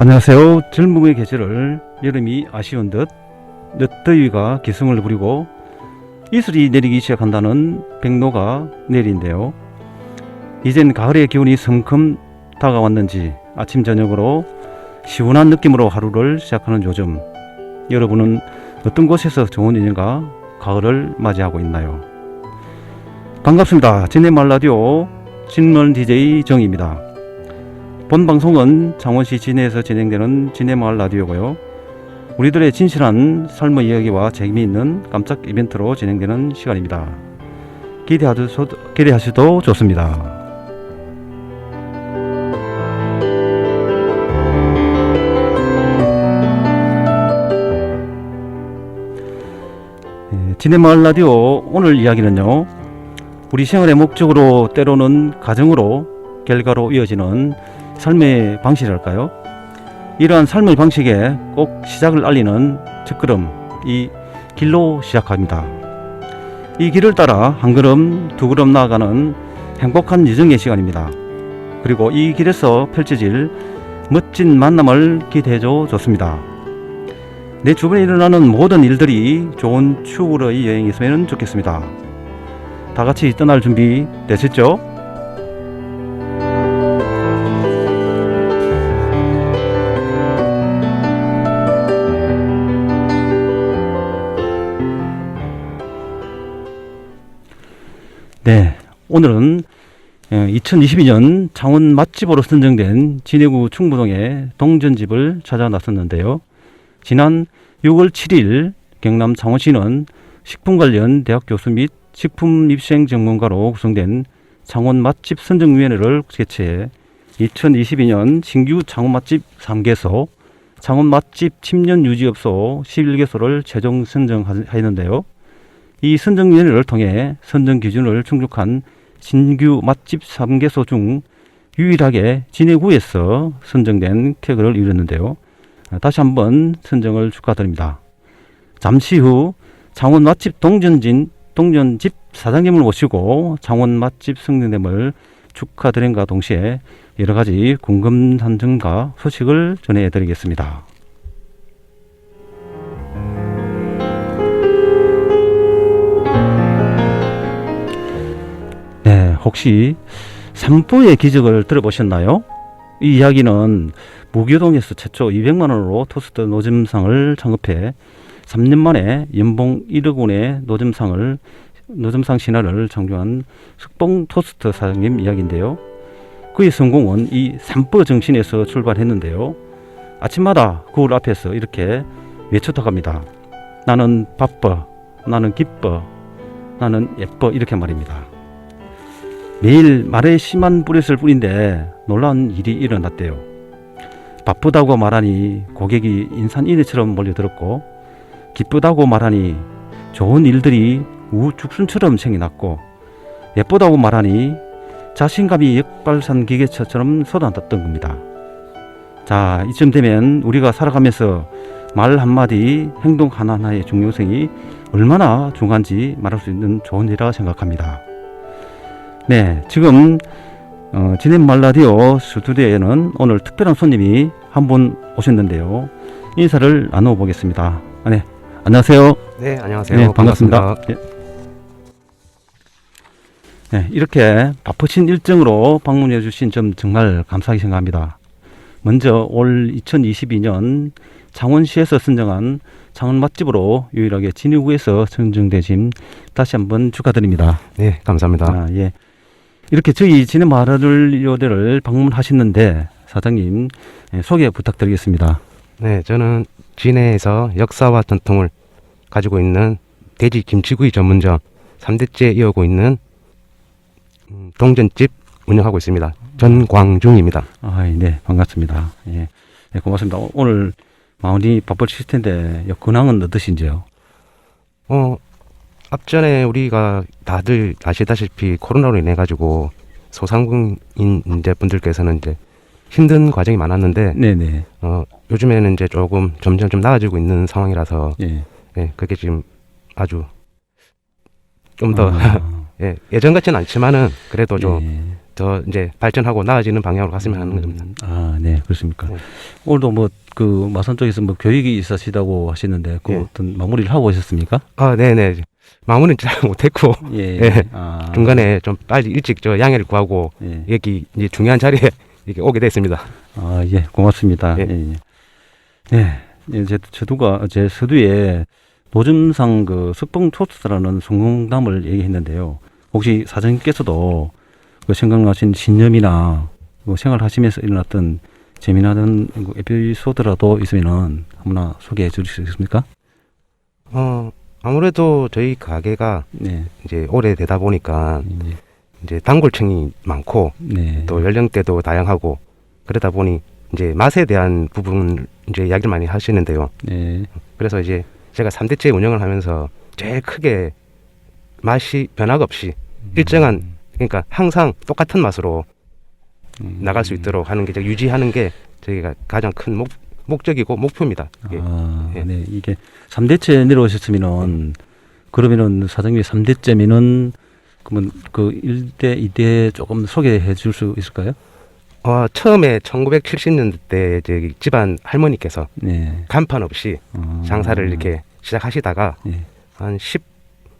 안녕하세요. 젊음의 계절을 여름이 아쉬운 듯 늦더위가 기승을 부리고 이슬이 내리기 시작한다는 백로가 내일인데요. 이젠 가을의 기온이 성큼 다가왔는지 아침 저녁으로 시원한 느낌으로 하루를 시작하는 요즘 여러분은 어떤 곳에서 좋은 인연과 가을을 맞이하고 있나요? 반갑습니다. 진해 말 라디오 진문 DJ 정입니다. 본 방송은 창원시 진해에서 진행되는 진해마을 라디오고요. 우리들의 진실한 삶의 이야기와 재미있는 깜짝 이벤트로 진행되는 시간입니다. 기대하셔도, 기대하셔도 좋습니다. 예, 진해마을 라디오 오늘 이야기는요. 우리 생활의 목적으로 때로는 가정으로 결과로 이어지는 삶의 방식이랄까요? 이러한 삶의 방식에 꼭 시작을 알리는 첫걸음, 이 길로 시작합니다. 이 길을 따라 한 걸음, 두 걸음 나아가는 행복한 여정의 시간입니다. 그리고 이 길에서 펼쳐질 멋진 만남을 기대해줘 좋습니다. 내 주변에 일어나는 모든 일들이 좋은 추억의 여행이었으면 좋겠습니다. 다 같이 떠날 준비 되셨죠? 네, 오늘은 2022년 창원 맛집으로 선정된 진해구 충무동의 동전집을 찾아 나섰는데요. 지난 6월 7일 경남 창원시는 식품 관련 대학 교수 및 식품 입생 전문가로 구성된 창원 맛집 선정위원회를 개최해 2022년 신규 창원 맛집 3개소, 창원 맛집 10년 유지업소 11개소를 최종 선정하였는데요. 이 선정위원회를 통해 선정 기준을 충족한 신규 맛집 3개소 중 유일하게 진해구에서 선정된 쾌거를 이뤘는데요. 아, 다시 한번 선정을 축하드립니다. 잠시 후 창원 맛집 동전진 동전집 사장님을 모시고 창원 맛집 승리됨을 축하드림과 동시에 여러 가지 궁금한 점과 소식을 전해드리겠습니다. 혹시 삼보의 기적을 들어보셨나요? 이 이야기는 무교동에서 최초 200만 원으로 토스트 노점상을 창업해 3년 만에 연봉 1억 원의 노점상을 노점상 신화를 창조한 숙봉 토스트 사장님 이야기인데요. 그의 성공은 이 삼보 정신에서 출발했는데요. 아침마다 거울 앞에서 이렇게 외쳐다갑니다. 나는 바빠, 나는 기뻐, 나는 예뻐 이렇게 말입니다. 매일 말에 심한 뿌렛을 뿌린데 놀라운 일이 일어났대요. 바쁘다고 말하니 고객이 인산인해처럼 몰려들었고 기쁘다고 말하니 좋은 일들이 우죽순처럼 생겨났고 예쁘다고 말하니 자신감이 역발산 기계처럼 쏟아났던 겁니다. 자, 이쯤 되면 우리가 살아가면서 말 한마디, 행동 하나하나의 중요성이 얼마나 중요한지 말할 수 있는 좋은 일이라 생각합니다. 네, 지금 어, 진행 말라디오 스튜디오에는 오늘 특별한 손님이 한 분 오셨는데요. 인사를 나눠보겠습니다. 아, 네, 안녕하세요. 네, 안녕하세요. 네, 반갑습니다. 예. 네, 이렇게 바쁘신 일정으로 방문해 주신 점 정말 감사하게 생각합니다. 먼저 올 2022년 창원시에서 선정한 창원 맛집으로 유일하게 진해구에서 선정되신 다시 한번 축하드립니다. 네, 감사합니다. 아, 예. 이렇게 저희 진해 마라를 요대를 방문하셨는데 사장님 예, 소개 부탁드리겠습니다. 네, 저는 진해에서 역사와 전통을 가지고 있는 돼지 김치구이 전문점 3대째 이어오고 있는 음, 동전집 운영하고 있습니다. 전광중입니다. 아, 네, 반갑습니다. 예, 네, 고맙습니다. 오- 오늘 마운이 텐데 여- 근황은 어떠신지요? 어, 앞전에 우리가 다들 아시다시피 코로나로 인해 가지고 소상공인 이제 분들께서는 이제 힘든 과정이 많았는데 네, 네, 어, 요즘에는 이제 조금 점점 좀 나아지고 있는 상황이라서 예. 예, 그게 지금 아주 좀 더 아, 예, 예전 같지는 않지만은 그래도 좀 예. 더 이제 발전하고 나아지는 방향으로 갔으면 하는 겁니다. 음, 아, 네, 그렇습니까. 네. 오늘도 뭐 그 마산 쪽에서 뭐 교육이 있으시다고 하시는데 그 예. 어떤 마무리를 하고 오셨습니까? 아, 네 네. 마무리는 잘 못했고 예. 예. 아, 중간에 좀 빨리 일찍 저 양해를 구하고 예. 여기 이제 중요한 자리에 이렇게 오게 됐습니다. 아, 예, 고맙습니다. 예. 예. 예. 네, 예, 제 제도가 제 서두에 노점상 그 석봉 토스라는 성공담을 얘기했는데요. 혹시 사장님께서도 그 생각나신 신념이나 그 생활하시면서 일어났던 재미나는 그 에피소드라도 있으면은 아무나 소개해 주실 수 있습니까? 어, 아무래도 저희 가게가 네, 이제 오래되다 보니까 예. 이제 단골층이 많고 네, 또 연령대도 다양하고 그러다 보니 이제 맛에 대한 부분 이제 이야기를 많이 하시는데요. 네, 그래서 이제 제가 3대째 운영을 하면서 제일 크게 맛이 변화가 없이 일정한 그러니까 항상 똑같은 맛으로 음. 나갈 수 있도록 하는 게 유지하는 게 저희가 가장 큰 목, 목적이고 목표입니다. 이게. 아, 예. 네. 이게 3대째 내려오셨으면은 그러면은 사장님이 3대째면은 그러면 그 1대, 2대 조금 소개해 줄 수 있을까요? 어, 처음에 1970년대 저기 집안 할머니께서 네. 간판 없이 어, 장사를 이렇게 시작하시다가 예. 한 10,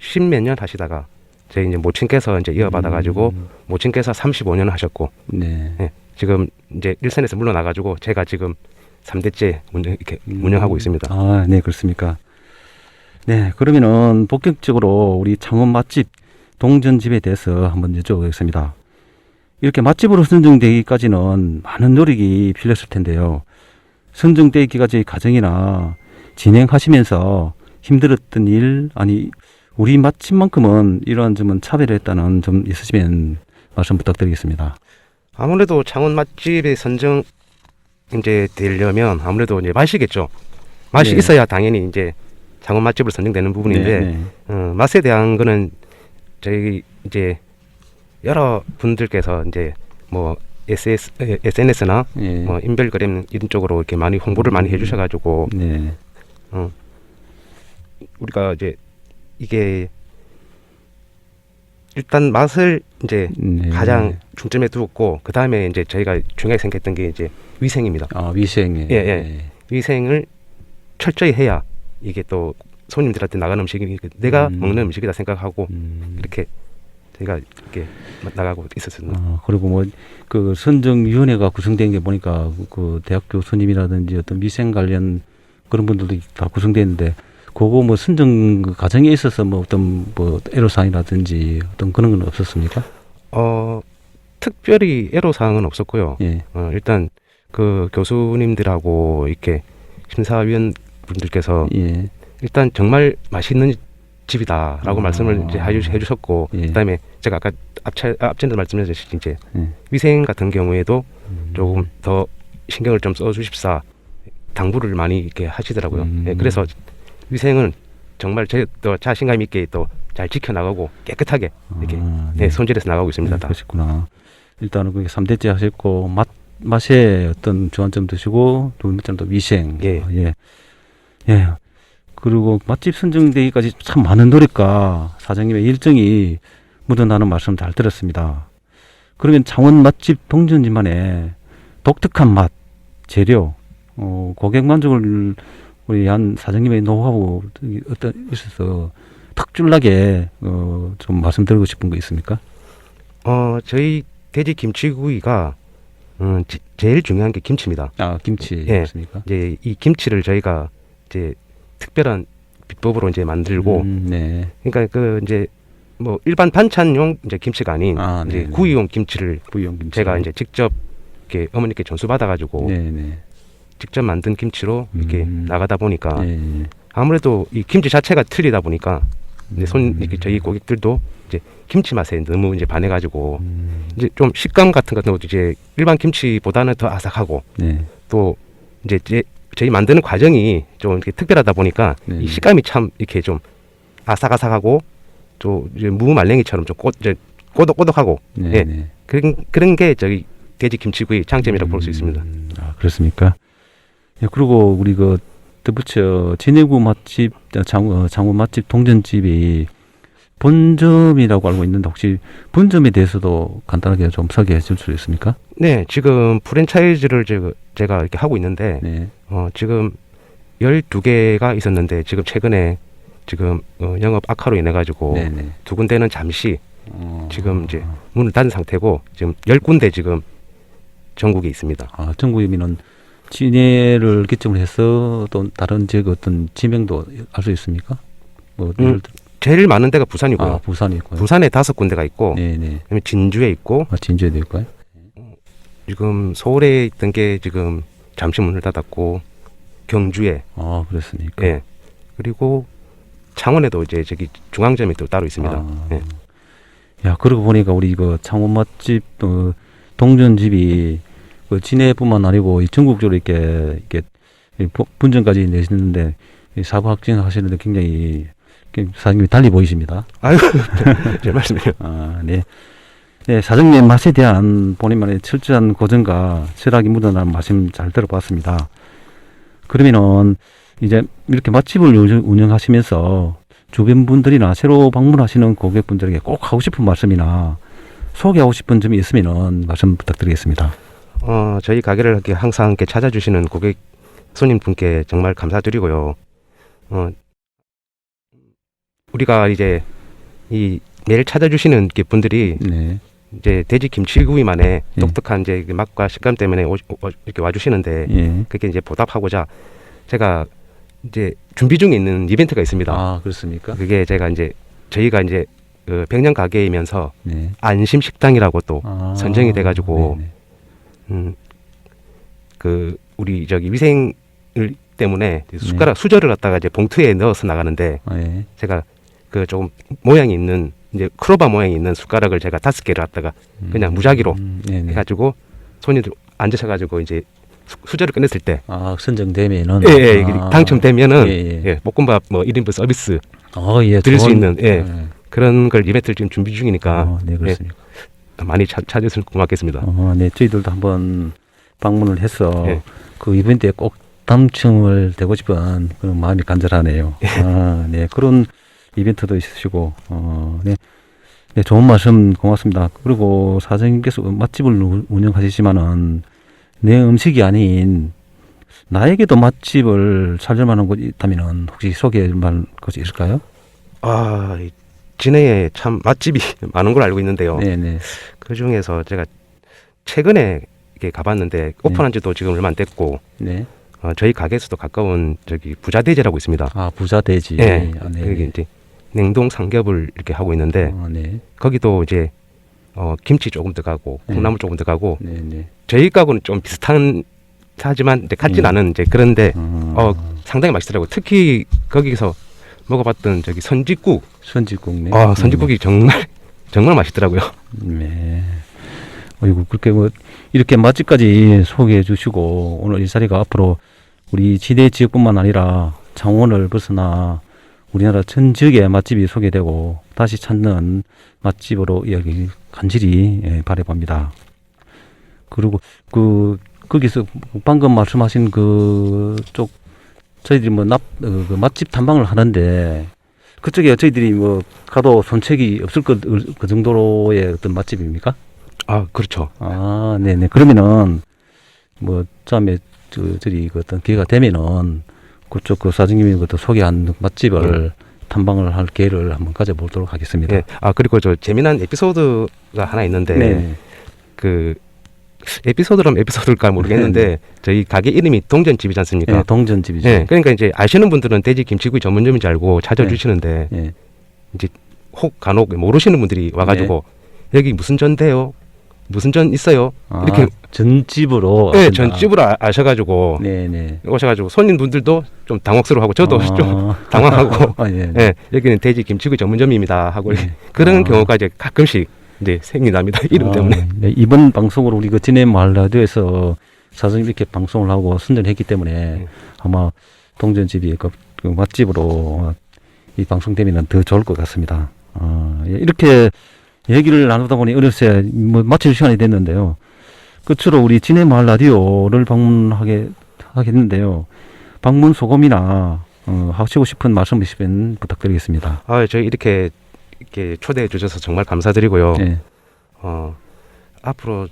10몇 년 하시다가 저희 이제 모친께서 이제 이어받아 가지고 음, 모친께서 35년 하셨고 네. 예, 지금 이제 일선에서 물러나 가지고 제가 지금 3대째 운영 이렇게 음. 운영하고 있습니다. 아, 네, 그렇습니까? 네, 그러면은 본격적으로 우리 창원 맛집 동전집에 대해서 한번 여쭤보겠습니다. 이렇게 맛집으로 선정되기까지는 많은 노력이 필요했을 텐데요. 선정되기까지 과정이나 진행하시면서 힘들었던 일, 아니, 우리 맛집만큼은 이러한 점은 차별했다는 점 있으시면 말씀 부탁드리겠습니다. 아무래도 창원 맛집의 선정 이제 되려면 아무래도 이제 맛이겠죠. 맛이 네. 있어야 당연히 이제 창원 맛집으로 선정되는 부분인데 네, 네. 어, 맛에 대한 거는 저희 이제 여러 분들께서 이제 뭐 SS, SNS나 예. 뭐 인별그램 이런 쪽으로 이렇게 많이 홍보를 많이 해주셔가지고 네. 우리가 이제 이게 일단 맛을 이제 네. 가장 중점에 두었고 그 다음에 이제 저희가 중요하게 생각했던 게 이제 위생입니다. 아, 위생에. 예, 예. 위생을 철저히 해야 이게 또 손님들한테 나가는 음식이 내가 음. 먹는 음식이다 생각하고 음. 이렇게 저희가 이렇게 나가고 있었습니다. 아, 그리고 뭐 그 선정위원회가 구성된 게 보니까 그 대학교 선임이라든지 어떤 위생 관련 그런 분들도 다 구성되는데 그거 뭐 선정 그 과정에 있어서 뭐 어떤 뭐 애로사항이라든지 어떤 그런 건 없었습니까? 어 특별히 애로 사항은 없었고요. 예. 어, 일단 그 교수님들하고 이렇게 심사위원 분들께서 예. 일단 정말 맛있는 집이다라고 아. 말씀을 이제 해주, 해주셨고 예. 그다음에 제가 아까 앞차 앞전도 말씀하셨듯이 이제 예. 위생 같은 경우에도 음. 조금 더 신경을 좀 써주십사 당부를 많이 이렇게 하시더라고요. 음. 예, 그래서 위생은 정말 제또 자신감 있게 또 잘 지켜나가고 깨끗하게 이렇게 아, 네, 손질해서 나가고 있습니다. 네, 다. 그러시구나. 일단은 그게 3대째 하셨고 맛 맛에 어떤 주안점 드시고 또 위생. 예. 아, 예. 예. 그리고 맛집 선정되기까지 참 많은 노력과 사장님의 일정이 묻어나는 말씀 잘 들었습니다. 그러면 창원 맛집 동전지만의 독특한 맛, 재료, 어, 고객 만족을 우리 한 사장님의 노하우 어떤 있어서 특출나게 어, 좀 말씀드리고 싶은 거 있습니까? 어 저희 돼지 김치구이가 음, 지- 제일 중요한 게 김치입니다. 아 김치 예. 있습니까? 이제 이 김치를 저희가 이제 특별한 비법으로 이제 만들고 음, 네. 그러니까 그 이제 뭐 일반 반찬용 이제 김치가 아닌 아, 이제 네네. 구이용 김치를 부위용 김치. 제가 이제 직접 이렇게 어머니께 전수 받아가지고 네네. 직접 만든 김치로 이렇게 음. 나가다 보니까 네. 아무래도 이 김치 자체가 틀리다 보니까 이제 손 음. 이렇게 저희 고객들도 이제 김치 맛에 너무 이제 반해가지고 음, 이제 좀 식감 같은 것도 이제 일반 김치보다는 더 아삭하고 네. 또 이제 제, 저희 만드는 과정이 좀 이렇게 특별하다 보니까 네. 이 식감이 참 이렇게 좀 아삭아삭하고 또 이제 무 말랭이처럼 좀 꼬, 이제 꼬독꼬독하고 네. 예. 네. 그런 그런 게 저희 돼지 김치구이 장점이라고 볼 수 있습니다. 음, 아 그렇습니까? 예, 그리고 우리 그 덧붙여 진해구 맛집 장 어, 장원 맛집 동전집이 본점이라고 알고 있는데 혹시 본점에 대해서도 간단하게 좀 소개해 줄 수 있습니까? 네, 지금 프랜차이즈를 제가, 이렇게 하고 있는데 네. 어, 지금 12개가 있었는데 지금 최근에 지금 어, 영업 악화로 인해 가지고 네, 네. 두 군데는 잠시 어, 지금 이제 문을 닫은 상태고 지금 10군데 지금 전국에 있습니다. 아, 전국이면은 진해를 기점으로 해서 또 다른 지역 어떤 지명도 알 수 있습니까? 뭐 음, 제일 많은 데가 부산이고요. 아, 부산이 있고요. 부산에 다섯 군데가 있고 네, 네. 그다음에 진주에 있고 아, 진주에도 있고요. 지금 서울에 있던 게 지금 잠시 문을 닫았고 경주에 아, 그렇습니까? 예 그리고 창원에도 이제 저기 중앙점이 또 따로 있습니다. 아. 예. 야, 그러고 보니까 우리 이거 창원 맛집 어, 동전집이 그 진해뿐만 아니고 이 전국적으로 이렇게 이렇게 분점까지 내시는데 이 사부 확진 하시는데 굉장히 사장님이 달리 보이십니다. 아유 제 말씀이요. 아, 네. 네, 사장님 맛에 대한 본인만의 철저한 고정과 철학이 묻어나는 말씀 잘 들어봤습니다. 그러면은 이제 이렇게 맛집을 운영- 운영하시면서 주변 분들이나 새로 방문하시는 고객분들에게 꼭 하고 싶은 말씀이나 소개하고 싶은 점이 있으면은 말씀 부탁드리겠습니다. 어 저희 가게를 항상 이렇게 찾아주시는 고객 손님분께 정말 감사드리고요. 어 우리가 이제 이 매일 찾아주시는 분들이 네, 이제 돼지 김치구이만의 예. 독특한 이제 그 맛과 식감 때문에 오, 오- 이렇게 와주시는데 예. 그게 이제 보답하고자 제가 이제 준비 중에 있는 이벤트가 있습니다. 아, 그렇습니까? 그게 제가 이제 저희가 이제 그 백년 가게이면서 네. 안심 식당이라고 또 아, 선정이 돼가지고 네네. 음, 그 우리 저기 위생을 때문에 네. 숟가락 수저를 갖다가 이제 봉투에 넣어서 나가는데 아, 예. 제가 그 조금 모양이 있는 이제 크로바 모양이 있는 숟가락을 제가 다섯 개를 갖다가 그냥 무작위로 음, 네네. 해가지고 손님들 앉으셔가지고 이제 수, 수저를 꺼냈을 때 아, 선정되면은 예, 예, 아, 당첨되면은 예, 예, 예. 볶음밥 뭐 1인분 서비스 어, 예, 드릴 수 좋은- 있는, 예. 예. 그런 걸 이벤트를 지금 준비 중이니까 어, 네, 그렇습니까? 많이 차, 찾으시면 고맙겠습니다. 어, 네, 저희들도 한번 방문을 해서 예. 그 이벤트에 꼭 당첨을 되고 싶은 그런 마음이 간절하네요. 아, 네, 그런 이벤트도 있으시고, 어, 네. 네, 좋은 말씀 고맙습니다. 그리고 사장님께서 맛집을 우- 운영하시지만은 내 음식이 아닌 나에게도 맛집을 살릴 만한 곳이 있다면은 혹시 소개할 만한 곳이 있을까요? 아, 이 진해에 참 맛집이 많은 걸 알고 있는데요. 네, 네. 그 중에서 제가 최근에 이렇게 가봤는데 오픈한 지도 지금 얼마 안 됐고 네. 어, 저희 가게에서도 가까운 저기 부자대제라고 있습니다. 아, 부자 돼지. 예, 아, 네. 여기 이제 냉동 삼겹을 이렇게 하고 있는데 어, 네. 거기도 이제 어, 김치 조금 들어가고 네. 콩나물 조금 들어가고 네, 네. 저희 가구는 좀 비슷한 하지만 이제 같진 음. 않은 이제 그런데 어, 어, 상당히 맛있더라고요. 특히 거기서 먹어봤던 저기 선지국, 선지국네. 아 선지국이 정말 정말 맛있더라고요. 네. 어이구 그렇게 뭐 이렇게 맛집까지 소개해 주시고 오늘 이 자리가 앞으로 우리 지대 지역뿐만 아니라 창원을 벗어나 우리나라 전 지역의 맛집이 소개되고 다시 찾는 맛집으로 이야기 간절히 예, 바라봅니다. 그리고 그 거기서 방금 말씀하신 그쪽 저희들이 뭐 납, 어, 그 맛집 탐방을 하는데 그쪽에 저희들이 뭐 가도 손책이 없을 것, 그 정도로의 어떤 맛집입니까? 아 그렇죠. 아, 네네. 그러면은 뭐 다음에 저 저리 그 어떤 기회가 되면은 그쪽 그 사장님이 그또 소개한 맛집을 탐방을 할 기회를 한번 가져보도록 하겠습니다. 예. 아 그리고 저 재미난 에피소드가 하나 있는데 네. 그 에피소드라면 에피소드일까 모르겠는데 저희 가게 이름이 동전집이지 않습니까? 네, 동전집이죠. 예, 그러니까 이제 아시는 분들은 돼지 김치구이 전문점인 줄 알고 찾아주시는데 예. 혹 간혹 모르시는 분들이 와가지고 여기 무슨 전데요? 무슨 전 있어요? 아, 이렇게- 전집으로. 네, 하신다. 전집으로 아, 아셔가지고 네네. 오셔가지고 손님분들도 좀 당혹스러워하고 저도 아. 좀 당황하고 아, 예. 예, 여기는 돼지 김치구이 전문점입니다 하고 네. 그런 아. 경우가 이제 가끔씩 이제 생긴답니다 이름 아, 때문에 네, 이번 방송으로 우리 그 진해 마을 라디오에서 사장님 이렇게 방송을 하고 선전했기 때문에 네. 아마 동전집이 그, 그 맛집으로 이 방송되면 더 좋을 것 같습니다. 아, 예, 이렇게 얘기를 나누다 보니 어느새 뭐 마칠 시간이 됐는데요. 끝으로 우리 진해 마을 라디오를 방문하게 하겠는데요. 방문 소감이나 어, 하시고 싶은 말씀 있으면 부탁드리겠습니다. 아 저희 이렇게 이렇게 초대해 주셔서 정말 감사드리고요. 예. 어, 앞으로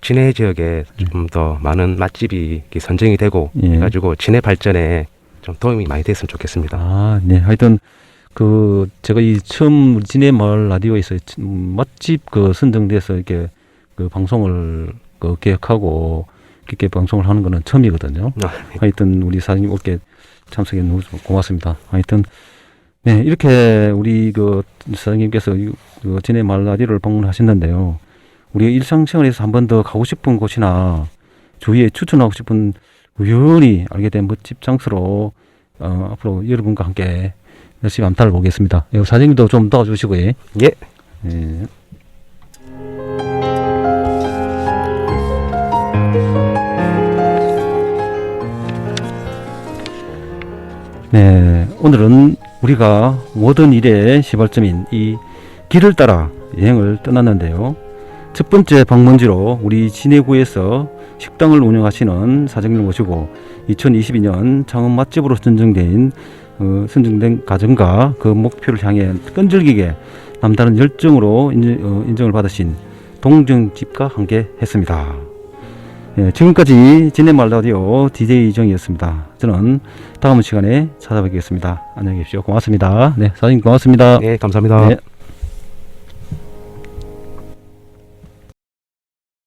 진해 지역에 좀 더 많은 맛집이 이렇게 선정이 되고 예. 해가지고 진해 발전에 좀 도움이 많이 됐으면 좋겠습니다. 아, 네. 하여튼 그 제가 이 처음 우리 진해 마을 라디오에서 음, 맛집 그 선정돼서 이렇게 그 방송을 그 계획하고 이렇게 방송을 하는 거는 처음이거든요. 아, 하여튼 우리 사장님 올게 참석해 너무 고맙습니다. 하여튼 네 이렇게 우리 그 사장님께서 이- 그 진해 마을 라디오를 방문하셨는데요. 우리 일상생활에서 한 번 더 가고 싶은 곳이나 주위에 추천하고 싶은 우연히 알게 된 멋집 장소로 어, 앞으로 여러분과 함께 열심히 암탈을 보겠습니다. 예, 사장님도 좀 도와주시고요. 예. 예. 네, 오늘은 우리가 모든 일의 시발점인 이 길을 따라 여행을 떠났는데요. 첫 번째 방문지로 우리 진해구에서 식당을 운영하시는 사장님을 모시고 2022년 창업 맛집으로 선정된 어, 선정된 가정과 그 목표를 향해 끈질기게 남다른 열정으로 인정, 을 받으신 동정집과 함께 했습니다. 예, 지금까지 진해말 라디오 DJ 정이었습니다. 저는 다음 시간에 찾아뵙겠습니다. 안녕히 계십시오. 고맙습니다. 네, 사장님 고맙습니다. 네, 감사합니다. 네.